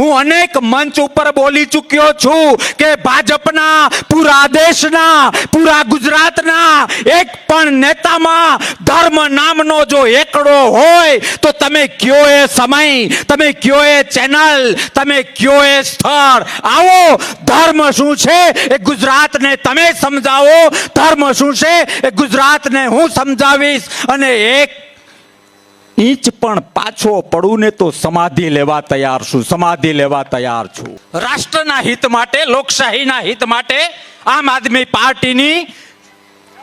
હું અનેક મંચ ઉપર બોલી ચૂક્યો છું કે ભાજપના, પૂરા દેશના, પૂરા ગુજરાતના, એક પણ નેતામાં ધર્મ નામનો જો એકડો હોય, તો તમે કયો એ સમય, તમે કયો એ ચેનલ, તમે કયો એ સ્થળ? આવો, ધર્મ શું છે એ ગુજરાતને તમે સમજાવો. ધર્મ શું છે એ ગુજરાતને હું સમજાવીશ. અને એક ઇંચ પણ પાછો પડું ને તો સમાધિ લેવા તૈયાર છું, સમાધિ લેવા તૈયાર છું. રાષ્ટ્રના હિત માટે, લોકશાહીના હિત માટે, આમ આદમી પાર્ટીની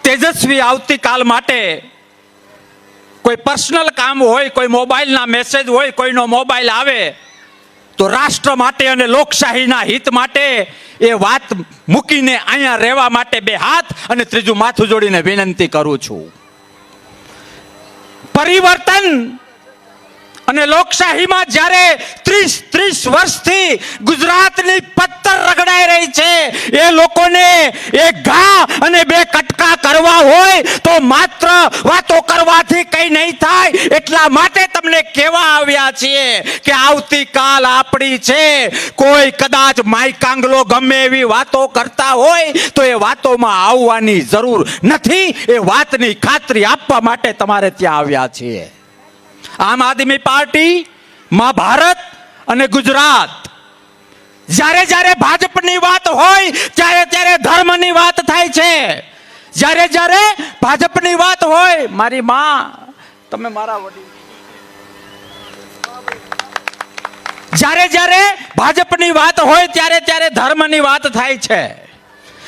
તેજસ્વી આવતીકાલ માટે કોઈ પર્સનલ કામ હોય, કોઈ મોબાઈલના મેસેજ હોય, કોઈનો મોબાઈલ આવે, તો રાષ્ટ્ર માટે અને લોકશાહીના હિત માટે એ વાત મૂકીને અહીંયા રહેવા માટે બે હાથ અને ત્રીજું માથું જોડીને વિનંતી કરું છું. પરિવર્તન અને લોકશાહીમાં જ્યારે ત્રીસ ત્રીસ વર્ષથી ગુજરાતની પત્તર રગડાઈ રહી છે, એ લોકોને એક ઘા અને બે કટકા કરવા હોય તો માત્ર વાતો કરવાથી કંઈ નહીં થાય. એટલા માટે તમને કહેવા આવ્યા છીએ કે આવતીકાલ આપણી છે. કોઈ કદાચ માઈકાંગલો ગમે એવી વાતો કરતા હોય તો એ વાતોમાં આવવાની જરૂર નથી. એ વાતની ખાતરી આપવા માટે તમારે ત્યાં આવ્યા છીએ. આમ આદમી પાર્ટી, માં ભારત અને ગુજરાત. જ્યારે જ્યારે ભાજપની વાત હોય, ત્યારે ત્યારે ધર્મની વાત થાય છે. જ્યારે જ્યારે ભાજપની વાત હોય, મારી માં, તમે મારા વડીલ. જ્યારે જ્યારે ભાજપની વાત હોય, ત્યારે ત્યારે ધર્મની વાત થાય છે.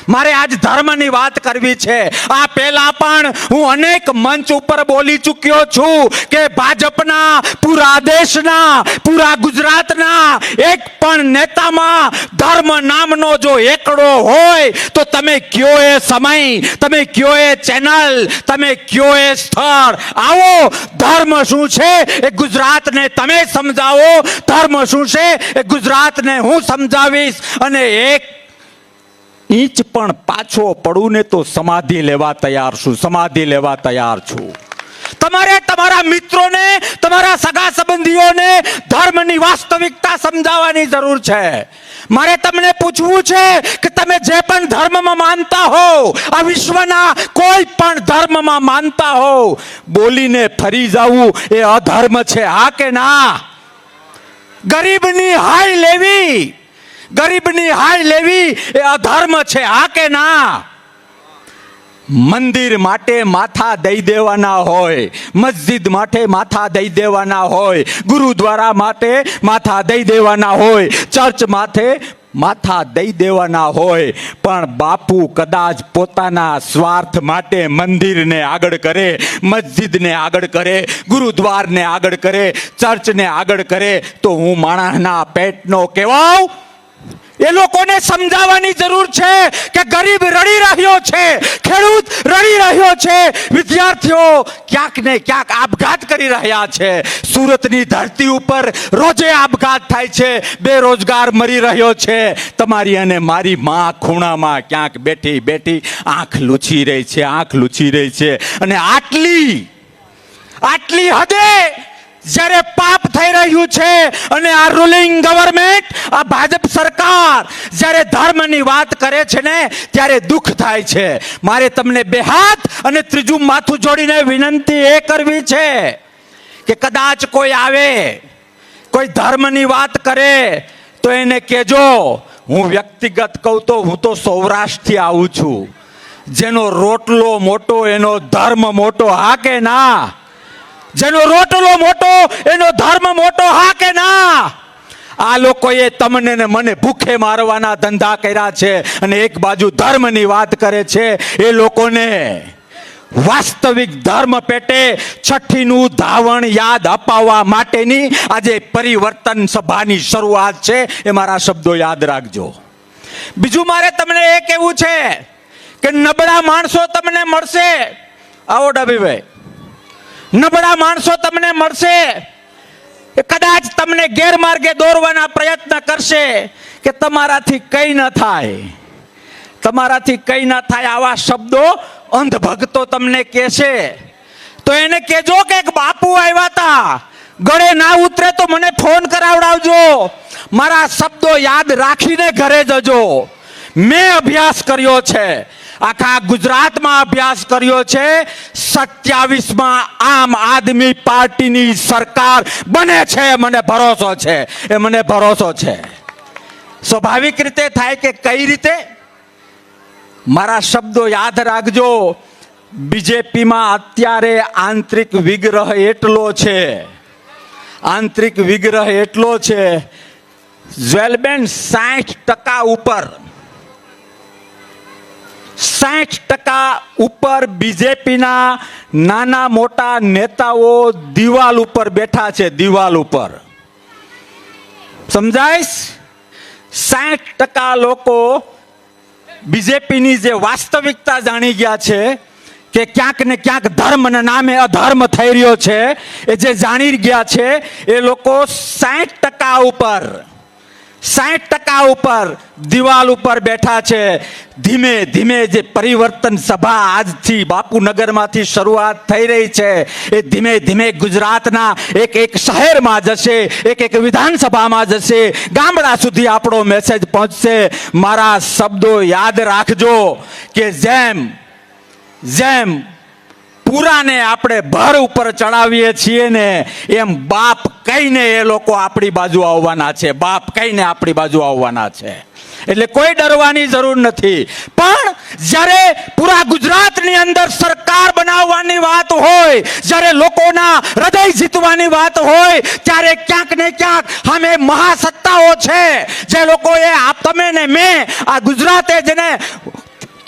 મારે આજ ધર્મની વાત કરવી છે. આ પહેલા પણ હું અનેક મંચ ઉપર બોલી ચૂક્યો છું કે ભાજપના, પૂરા દેશના, પૂરા ગુજરાતના, એક પણ નેતામાં ધર્મ નામનો જો એકડો હોય, તો તમે કયો એ સમય, તમે કયો એ ચેનલ, તમે કયો એ સ્થળ? આવો, ધર્મ શું છે એ ગુજરાતને તમે સમજાવો. ધર્મ શું છે એ ગુજરાતને હું સમજાવીશ. અને એક ઇંચ પણ પાછો પડું ને તો સમાધિ લેવા તૈયાર છું, સમાધિ લેવા તૈયાર છું. તમારે તમારા મિત્રોને, તમારા સગા સંબંધીઓને ધર્મની વાસ્તવિકતા સમજાવવાની જરૂર છે. મારે તમને પૂછવું છે કે તમે જે પણ ધર્મમાં માનતા હો આ વિશ્વના કોઈ પણ ધર્મમાં માનતા હો બોલીને ફરી જવું એ અધર્મ છે, હા કે ના? ગરીબની હાય લેવી. ગરીબની હાય લેવી એ અધર્મ છે આ કે ના? મંદિર માટે માથા દઈ દેવાના હોય, મસ્જિદ માટે માથા દઈ દેવાના હોય, ગુરુદ્વારા માટે માથા દઈ દેવાના હોય, ચર્ચ માથે માથા દઈ દેવાના હોય, પણ બાપુ કદાચ પોતાના સ્વાર્થ માટે મંદિરને આગળ કરે, મસ્જિદને આગળ કરે, ગુરુદ્વારને આગળ કરે, ચર્ચને આગળ કરે, તો હું માણસના પેટનો કહેવાઉં એ લોકોને સમજાવવાની જરૂર છે કે ગરીબ રડી રહ્યો છે, ખેડૂત રડી રહ્યો છે. વિદ્યાર્થીઓ ક્યાંક ને ક્યાંક આપઘાત કરી રહ્યા છે. સુરતની ધરતી ઉપર રોજે આપઘાત થાય છે, બેરોજગાર મરી રહ્યો છે. તમારી અને મારી માં ખૂણામાં ક્યાંક બેઠી બેઠી આંખ લૂછી રહી છે, આંખ લૂછી રહી છે. અને આટલી આટલી હદે જ્યારે પાપ થઈ રહ્યું છે અને આ રૂલિંગ ગવર્મેન્ટ આ ભાજપ સરકાર જ્યારે ધર્મની વાત કરે છે ને, ત્યારે દુઃખ થાય છે. મારે તમને બે હાથ અને ત્રીજું માથું જોડીને વિનંતી એ કરવી છે કે કદાચ કોઈ આવે, કોઈ ધર્મની વાત કરે, તો એને કહેજો, હું વ્યક્તિગત કહું તો હું તો સૌરાષ્ટ્રથી આવું છું. જેનો રોટલો મોટો, એનો ધર્મ મોટો હા કે ના? જેનો રોટલો મોટો, એનો ધર્મ મોટો, હા કે ના? આ લોકોએ તમને ને મને ભૂખે મારવાના ધંધા કર્યા છે અને એક બાજુ ધર્મની વાત કરે છે. એ લોકોને વાસ્તવિક ધર્મ પેટે છઠ્ઠીનું ધાવણ યાદ અપાવવા માટેની આજે પરિવર્તન સભાની શરૂઆત છે. એ મારા શબ્દો યાદ રાખજો. બીજું મારે તમને એ કહેવું છે કે નબળા માણસો તમને મળશે. આવો ડાબીભાઈ નબળા માણસો તમને મળશે. કદાચ તમને ગેરમાર્ગે દોરવાના પ્રયત્ન કરશે કે તમારાથી કઈ ન થાય. તમારાથી કઈ ન થાય આવા શબ્દો અંધ તમને કહેશે. તો એને કહેજો કે એક બાપુ આવ્યા હતા. ગળે ના ઉતરે તો મને ફોન કરાવડાવજો. મારા શબ્દો યાદ રાખીને ઘરે જજો. મેં અભ્યાસ કર્યો છે. આખા ગુજરાતમાં અભ્યાસ કર્યો છે. સત્યાવીસમાં આમ આદમી પાર્ટીની સરકાર બને છે, મને ભરોસો છે, એ મને ભરોસો છે. સ્વાભાવિક રીતે થાય કે કઈ રીતે? મારા શબ્દો યાદ રાખજો. બીજેપીમાં અત્યારે આંતરિક વિગ્રહ એટલો છે. આંતરિક વિગ્રહ એટલો છે. જ્વેલબેન સાઠ ટકા ઉપર. સાઠ ટકા ઉપર બીજેપીના નાના મોટા નેતાઓ દિવાલ ઉપર બેઠા છે, દિવાલ ઉપર. સમજાઈશ? સાઠ ટકા લોકો બીજેપીની જે વાસ્તવિકતા જાણી ગયા છે કે ક્યાંક ને ક્યાંક ધર્મના નામે અધર્મ થઈ રહ્યો છે, એ જે જાણી ગયા છે, એ લોકો સાઠ ટકા ઉપર સાઠ ટકા ઉપર દિવાલ ઉપર બેઠા છે. ધીમે ધીમે જે પરિવર્તન સભા આજથી બાપુનગરમાંથી શરૂઆત થઈ રહી છે. એ ધીમે ધીમે ગુજરાતના એક એક શહેરમાં જશે, એક એક વિધાનસભામાં જશે. ગામડા સુધી આપણો મેસેજ પહોંચશે. મારા શબ્દો યાદ રાખજો કે જેમ જેમ પૂરાને આપણે ભર ઉપર ચડાવીએ છીએ ને, એમ બાપ કહીને એ લોકો આપણી બાજુ આવવાના છે, બાપ કહીને આપણી બાજુ આવવાના છે. એટલે કોઈ ડરવાની જરૂર નથી. પણ જ્યારે પૂરા ગુજરાતની અંદર સરકાર બનાવવાની વાત હોય, જ્યારે લોકોના હૃદય જીતવાની વાત હોય, ત્યારે ક્યાંક ને ક્યાંક અમે મહાસત્તાઓ છે. જે લોકોએ આપ તમે ને મેં આ ગુજરાતે જેને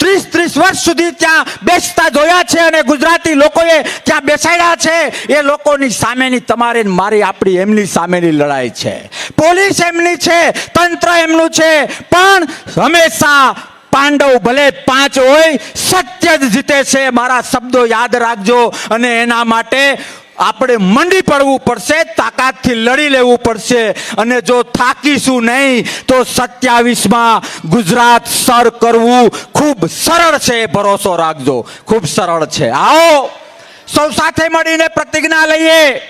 ત્રીસ ત્રીસ વર્ષ સુધી ત્યાં બેસતા જોયા છે અને ગુજરાતી લોકોએ ત્યાં બેસાડ્યા છે. એ લોકોની સામેની તમારે મારી આપણી એમની સામેની લડાઈ છે. પોલીસ એમની છે, તંત્ર એમનું છે, પણ હંમેશા પાંડવ ભલે પાંચ હોય, સત્ય જ જીતે છે. મારા શબ્દો યાદ રાખજો અને એના માટે આપણે મંડી પડવું પડશે, તાકાતથી લડી લેવું પડશે. અને જો થાકીશું નહીં, તો સત્યાવીસમાં ગુજરાત સર કરવું ખૂબ સરળ છે, ભરોસો રાખજો. ખૂબ સરળ છે. આવો, સૌ સાથે મળીને પ્રતિજ્ઞા લઈએ.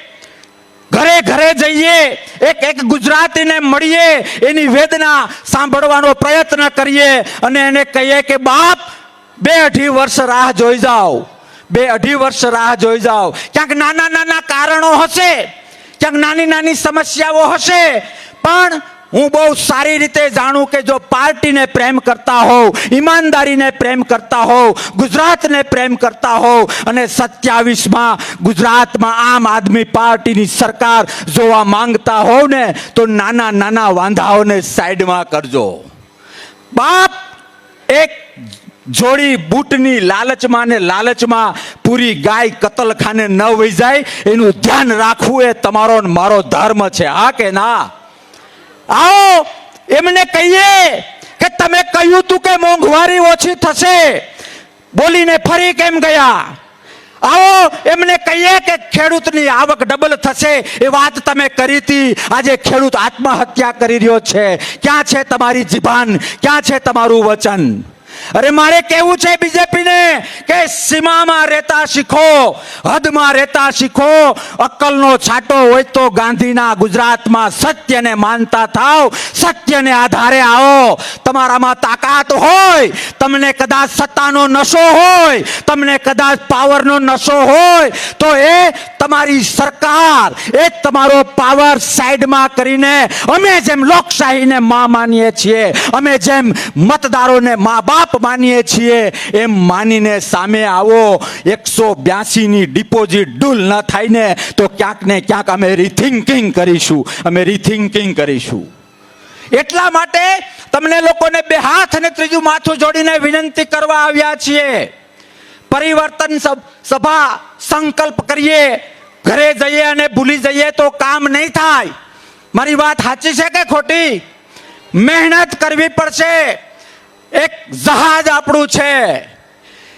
ઘરે ઘરે જઈએ, એક એક ગુજરાતીને મળીએ, એની વેદના સાંભળવાનો પ્રયત્ન કરીએ અને એને કહીએ કે, બાપ, બે અઢી વર્ષ રાહ જોઈ જાઓ. બે અઢી વર્ષ રાહ જોઈ જાઓ. ક્યાંક નાના નાના કારણો હશે, ક્યાંક નાની નાની સમસ્યાઓ હશે, પણ હું બહુ સારી રીતે જાણું કે જો પાર્ટીને પ્રેમ કરતા હોવ, ઈમાનદારીને પ્રેમ કરતા હોવ, ગુજરાતને પ્રેમ કરતા હોવ, અને સત્યાવીસમાં ગુજરાતમાં આમ આદમી પાર્ટીની સરકાર જોવા માંગતા હોવ ને, તો નાના નાના વાંધાઓને સાઈડમાં કરજો. બાપ એક જોડી બૂટની લાલચમાં ને લાલચમાં પૂરી ગાય કતલખાને ન વહી જાય, એનું ધ્યાન રાખવું એ તમારો મારો ધર્મ છે. હા કે ના? આવો, એમને કહીએ કે તમે કહ્યું તું કે મોંઘવારી ઓછી થશે. બોલીને ફરી કેમ ગયા? આવો, એમને કહીએ કે ખેડૂતની આવક ડબલ થશે. એ વાત તમે કરી હતી. આજે ખેડૂત આત્મહત્યા કરી રહ્યો છે. ક્યાં છે તમારી જીભાન? ક્યાં છે તમારું વચન? અરે મારે કેવું છે બીજેપીને? કે સીમામાં રહેતા શીખો, હદમાં રહેતા શીખો. અક્કલનો છાંટો હોય તો ગાંધીના ગુજરાતમાં સત્યને માનતા થાવ, સત્યને આધારે આવો. તમારામાં તાકાત હોય, તમને કદાચ સત્તાનો નશો હોય, તમને કદાચ પાવરનો નશો હોય, તો એ તમારી સરકાર, એ તમારો પાવર સાઈડમાં કરીને અમે જેમ લોકશાહીને મા માનીએ છીએ, અમે જેમ મતદારોને મા બાપ માનીએ છીએ, એમ માનીને સામે આવો. એકસો બ્યાસીની ડિપોઝિટ ડૂલ ન થાય ને તો ક્યાંક ને ક્યાંક અમે રીથિંકિંગ કરીશું. અમે રિથિંકિંગ કરીશું. એટલા માટે તમને લોકોને બે હાથ અને ત્રીજું માથું જોડીને વિનંતી કરવા આવ્યા છીએ. પરિવર્તન સભા સંકલ્પ કરીએ. ઘરે જઈએ અને ભૂલી જઈએ તો કામ નહીં થાય. મારી વાત સાચી છે કે ખોટી? મહેનત કરવી પડશે. એક જહાજ આપણું છે.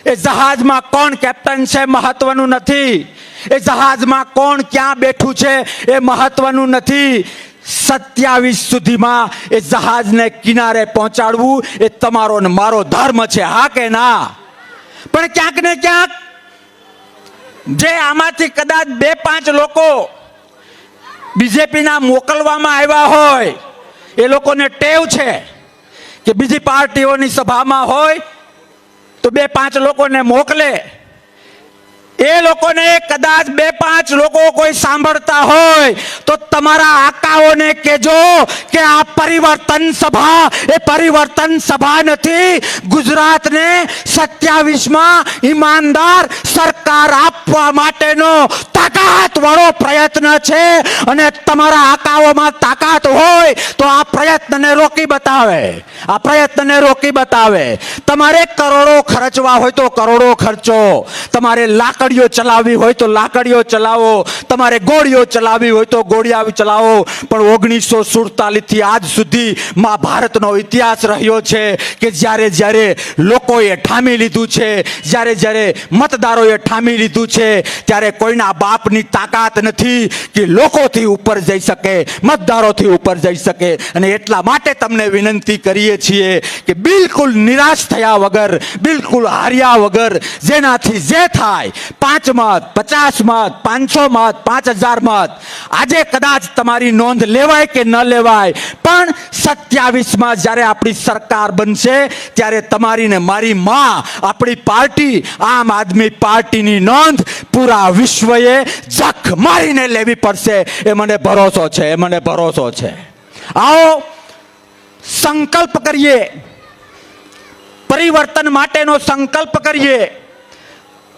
એ જહાજમાં કોણ કેપ્ટન છે મહત્વનું નથી. એ જહાજમાં કોણ ક્યાં બેઠું છે એ મહત્વનું નથી. સત્યાવીસ સુધીમાં એ જહાજને કિનારે પહોંચાડવું એ તમારો ને મારો ધર્મ છે, હા કે ના? પણ ક્યાંક ને ક્યાંક જે આમાંથી કદાચ બે પાંચ લોકો બીજેપીના મોકલવામાં આવ્યા હોય, એ લોકોને ટેવ છે. કે બીજી પાર્ટીઓની સભામાં હોય તો બે પાંચ લોકોને મોકલે. એ લોકોને કદાચ બે પાંચ લોકો કોઈ સાંભળતા હોય તો તમારા આકાઓને કહેજો કે આ પરિવર્તન સભા, એ પરિવર્તન સભા નથી. ગુજરાતને સત્યાવીસમાં ઈમાનદાર સરકાર આપવા માટેનો તાકાત વાળો પ્રયત્ન છે અને તમારા આકાઓમાં તાકાત હોય તો આ પ્રયત્નને રોકી બતાવે. આ પ્રયત્નને રોકી બતાવે. તમારે કરોડો ખર્ચવા હોય તો કરોડો ખર્ચો. તમારે લાકડીઓ ચલાવવી હોય તો લાકડીઓ ચલાવો. તમારે ગોળીઓ ચલાવવી હોય તો ગોળીઓ ચલાવો. પણ ઓગણીસો સુડતાલીસથી આજ સુધી મા ભારતનો ઇતિહાસ રહ્યો છે કે જ્યારે જ્યારે લોકોએ ઠામી લીધું છે, જ્યારે જ્યારે મતદારોએ ઠામી લીધું છે, ત્યારે કોઈના બાપની તાકાત નથી કે લોકોથી ઉપર જઈ શકે, મતદારોથી ઉપર જઈ શકે. અને એટલા માટે તમને વિનંતી કરીએ છીએ કે બિલકુલ નિરાશ થયા વગર, બિલકુલ હાર્યા વગર, જેનાથી જે થાય પાંચ મત પચાસ મત પાંચસો મત પાંચ હજાર મત આજે કદાચ તમારી નોંધ લેવાય કે ન લેવાય, પણ સત્યાવીસમાં જ્યારે આપણી સરકાર બનશે, ત્યારે તમારી ને મારી માં, આપણી પાર્ટી, આમ આદમી પાર્ટીની નોંધ, પૂરા વિશ્વએ જખ મારીને લેવી પડશે. એ મને ભરોસો છે, એ મને ભરોસો છે. આવો સંકલ્પ કરીએ. પરિવર્તન માટેનો સંકલ્પ કરીએ.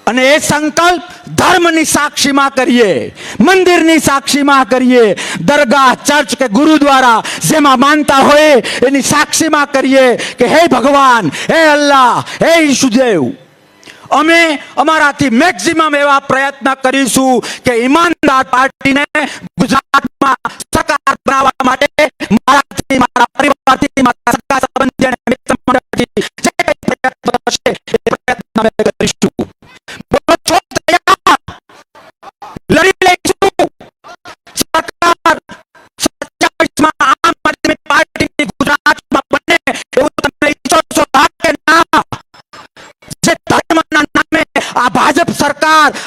અને એ સંકલ્પ ધર્મની સાક્ષીમાં કરીએ. મંદિરની સાક્ષીમાં કરીએ. દરગાહ, ચર્ચ કે ગુરુદ્વારા જેમાં માનતા હોય, એની સાક્ષીમાં કરીએ કે, હે ભગવાન, હે અલ્લાહ, હે ઈશુદેવ અમે અમારાથી મેક્સિમમ એવા પ્રયત્ન કરીશું કે ઈમાનદાર પાર્ટીને ગુજરાતમાં સરકાર બનાવવા માટે મારાથી, મારા પરિવારથી, મારા સગા સંબંધી અને મિત્ર મંડળથી જે કંઈ પ્રયત્ન થશે એ પ્રયત્ન અમે કરીશું.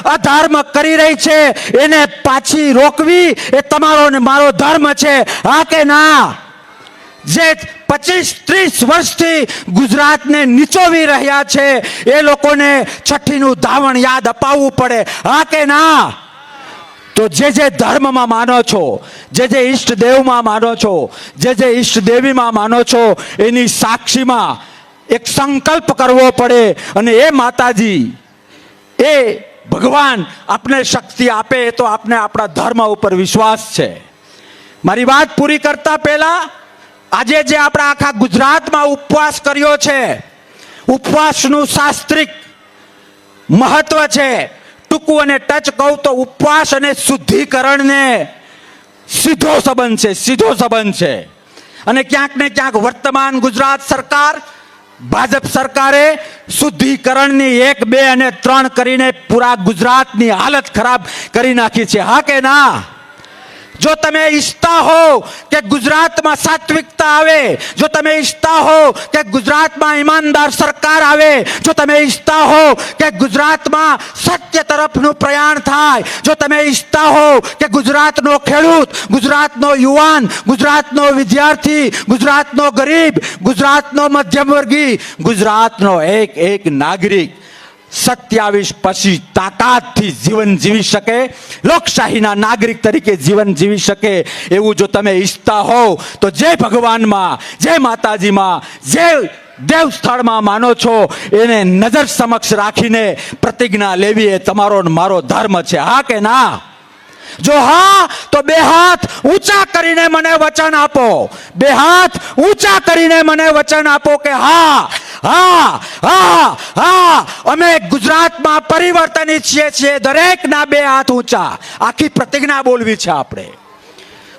અધર્મ કરી રહી છે, એને પાછી રોકવી એ તમારો ને મારો ધર્મ છે. હા કે ના? જે પચીસ ત્રીસ વર્ષથી ગુજરાતને નીચોવી રહ્યા છે, એ લોકોને છઠ્ઠીનું ધાવણ યાદ અપાવવું પડે. હા કે ના? તો જે જે ધર્મમાં માનો છો, જે જે ઈષ્ટ દેવમાં માનો છો, જે જે ઈષ્ટ દેવીમાં માનો છો, એની સાક્ષીમાં એક સંકલ્પ કરવો પડે. અને એ માતાજી, એ ભગવાન આપને શક્તિ આપે તો આપને આપણા ધર્મ ઉપર વિશ્વાસ છે. મારી વાત પૂરી કરતા પહેલા આજે જે આપણા આખા ગુજરાતમાં ઉપવાસ કર્યો છે, ઉપવાસનું શાસ્ત્રિક મહત્વ છે, ટૂંકું અને ટચ કહું તો ઉપવાસ અને શુદ્ધિકરણને સીધો સંબંધ છે, સીધો સંબંધ છે. અને ક્યાંક ને ક્યાંક વર્તમાન ગુજરાત સરકાર ભાજપ સરકારે શુદ્ધિકરણની એક, બે અને ત્રણ કરીને પૂરા ગુજરાતની હાલત ખરાબ કરી નાખી છે. હા કે ના? જો તમે ઈચ્છતા હો કે ગુજરાતમાં સાત્વિકતા આવે, જો તમે ઈચ્છતા હો કે ગુજરાતમાં ઈમાનદાર સરકાર આવે, જો તમે ઈચ્છતા હો કે ગુજરાતમાં સત્ય તરફનું પ્રયાણ થાય, જો તમે ઈચ્છતા હો કે ગુજરાતનો ખેડૂત, ગુજરાતનો યુવાન, ગુજરાતનો વિદ્યાર્થી, ગુજરાતનો ગરીબ, ગુજરાતનો મધ્યમવર્ગી, ગુજરાતનો એક એક નાગરિક સત્યાવીસ પછી તાકાતથી જીવન જીવી શકે, લોકશાહીના નાગરિક તરીકે જીવન જીવી શકે, એવું જો તમે ઈચ્છતા હોવ, તો જે ભગવાનમાં, જે માતાજીમાં, જે દેવ સ્થળમાં માનો છો, એને નજર સમક્ષ રાખીને પ્રતિજ્ઞા લેવી એ તમારો મારો ધર્મ છે. હા કે ના? જો હા, તો બે હાથ ઊંચા કરીને મને વચન આપો. બે હાથ ઊંચા કરીને મને વચન આપો કે હા હા હા હા, અમે ગુજરાતમાં પરિવર્તન ઈચ્છીએ છીએ. દરેકના બે હાથ ઊંચા. આખી પ્રતિજ્ઞા બોલવી છે આપણે.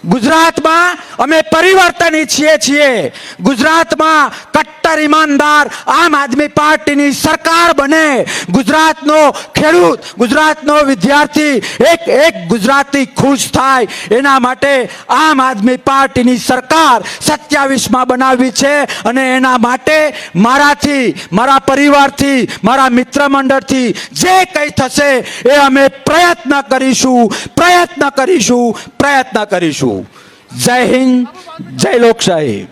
ગુજરાતમાં અમે પરિવર્તન ઈચ્છીએ છીએ. ગુજરાતમાં કટ્ટર ઈમાનદાર આમ આદમી પાર્ટીની સરકાર બને. ગુજરાતનો ખેડૂત, ગુજરાતનો વિદ્યાર્થી, એક એક ગુજરાતી ખુશ થાય. એના માટે આમ આદમી પાર્ટીની સરકાર સત્યાવીસમાં બનાવી છે અને એના માટે મારાથી, મારા પરિવારથી, મારા મિત્ર મંડળથી જે કંઈ થશે એ અમે પ્રયત્ન કરીશું પ્રયત્ન કરીશું પ્રયત્ન કરીશું. જય હિન્દ જય લોકશાહી